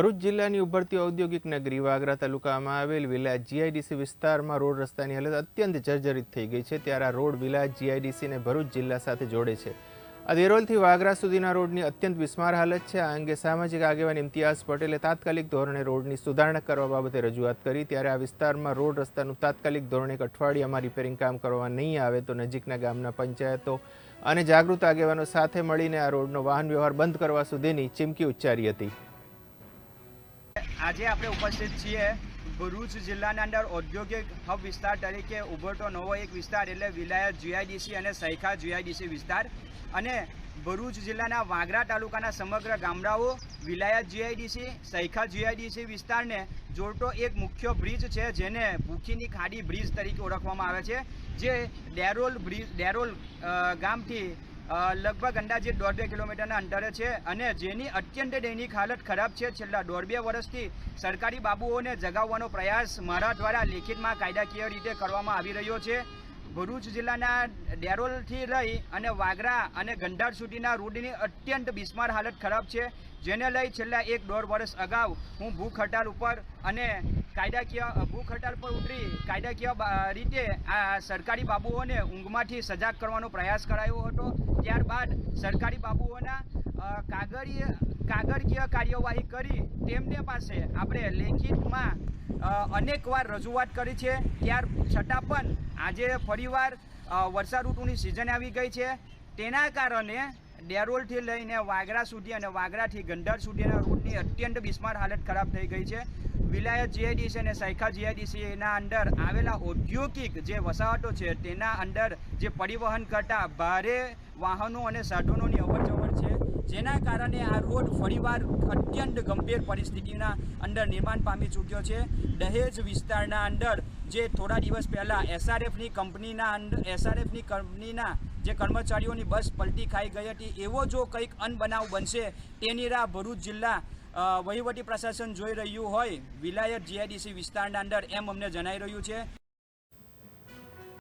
ભરૂચ જિલ્લાની ઉભરતી ઔદ્યોગિક નગરી વાગરા તાલુકામાં આવેલ વિલા જીઆઈડીસી વિસ્તારમાં રોડ રસ્તાની હાલત અત્યંત જર્જરિત થઈ ગઈ છે. ત્યારે આ રોડ વિલા જીઆઈડીસીને ભરૂચ જિલ્લા સાથે જોડે છે. આ દેરોલથી વાગરા સુધીના રોડની અત્યંત વિસ્માર હાલત છે. આ અંગે સામાજિક આગેવાન ઇમ્તિયાઝ પટેલે તાત્કાલિક ધોરણે રોડની સુધારણા કરવા બાબતે રજૂઆત કરી. ત્યારે આ વિસ્તારમાં રોડ રસ્તાનું તાત્કાલિક ધોરણે એક અઠવાડિયામાં રિપેરિંગ કામ કરવા નહીં આવે તો નજીકના ગામના પંચાયતો અને જાગૃત આગેવાનો સાથે મળીને આ રોડનો વાહન વ્યવહાર બંધ કરવા સુધીની ચીમકી ઉચ્ચારી હતી. આજે આપણે ઉપસ્થિત છીએ ભરૂચ જિલ્લાના અંદર ઔદ્યોગિક હબ વિસ્તાર તરીકે ઉભરતો નવો એક વિસ્તાર એટલે વિલાયત જીઆઈડીસી અને સૈખા જીઆઈડીસી વિસ્તાર. અને ભરૂચ જિલ્લાના વાગરા તાલુકાના સમગ્ર ગામડાઓ વિલાયત જીઆઈડીસી, સૈખા જીઆઈડીસી વિસ્તારને જોડતો એક મુખ્ય બ્રિજ છે, જેને ભૂખીની ખાડી બ્રિજ તરીકે ઓળખવામાં આવે છે. જે ડેરોલ બ્રિજ, ડેરોલ ગામથી લગભગ અંદાજે દોઢ બે કિલોમીટરના અંતરે છે અને જેની અત્યંત દૈનિક હાલત ખરાબ છે. છેલ્લા દોઢ બે વર્ષથી સરકારી બાબુઓને જગાવવાનો પ્રયાસ મારા દ્વારા લેખિતમાં કાયદાકીય રીતે કરવામાં આવી રહ્યો છે. ભરૂચ જિલ્લાના ડેરોલથી લઈ અને વાગરા અને ગંધાર સુધીના રોડની અત્યંત બિસ્માર હાલત ખરાબ છે, જેને લઈ છેલ્લા એક દોઢ વર્ષ અગાઉ હું ભૂખ હડતાલ ઉપર અને કાયદાકીય ભૂખ હડતાલ પર ઉતરી કાયદાકીય રીતે આ સરકારી બાબુઓને ઊંઘમાંથી સજાગ કરવાનો પ્રયાસ કરાયો હતો. ત્યારબાદ સરકારી બાબુઓના કાગળીય, કાગળકીય કાર્યવાહી કરી તેમને પાસે આપણે લેખિતમાં અનેકવાર રજૂઆત કરી છે. ત્યાર છતાં પણ આજે ફરીવાર વર્ષા ઋતુની સિઝન આવી ગઈ છે. તેના કારણે ડેરોલથી લઈને વાગરા સુધી અને વાગરાથી ગંડાર સુધીના રોડની અત્યંત બિસ્માર હાલત ખરાબ થઈ ગઈ છે. વિલાયત જીઆઈડીસી અને સૈખા જીઆઈડીસીના અંદર આવેલા ઔદ્યોગિક જે વસાહતો છે, તેના અંદર જે પરિવહન કરતા ભારે વાહનો અને સાધનોની અવરજવર છે. જેના કારણે આ રોડ ફરીવાર અત્યંત ગંભીર પરિસ્થિતિના અંદર નિર્માણ પામી ચૂક્યો છે. દહેજ વિસ્તારના અંદર જે થોડા દિવસ પહેલાં એસઆરએફની કંપનીના અંદર એસઆરએફની કંપનીના જે કર્મચારીઓની બસ પલટી ખાઈ ગઈ હતી, એવો જો કંઈક અનબનાવ બનશે, તેની રાહ ભરૂચ જિલ્લા વહીવટી પ્રશાસન જોઈ રહ્યું હોય. વિલાયત જીઆઈડીસી વિસ્તારના અંદર એમ અમને જણાઈ રહ્યું છે.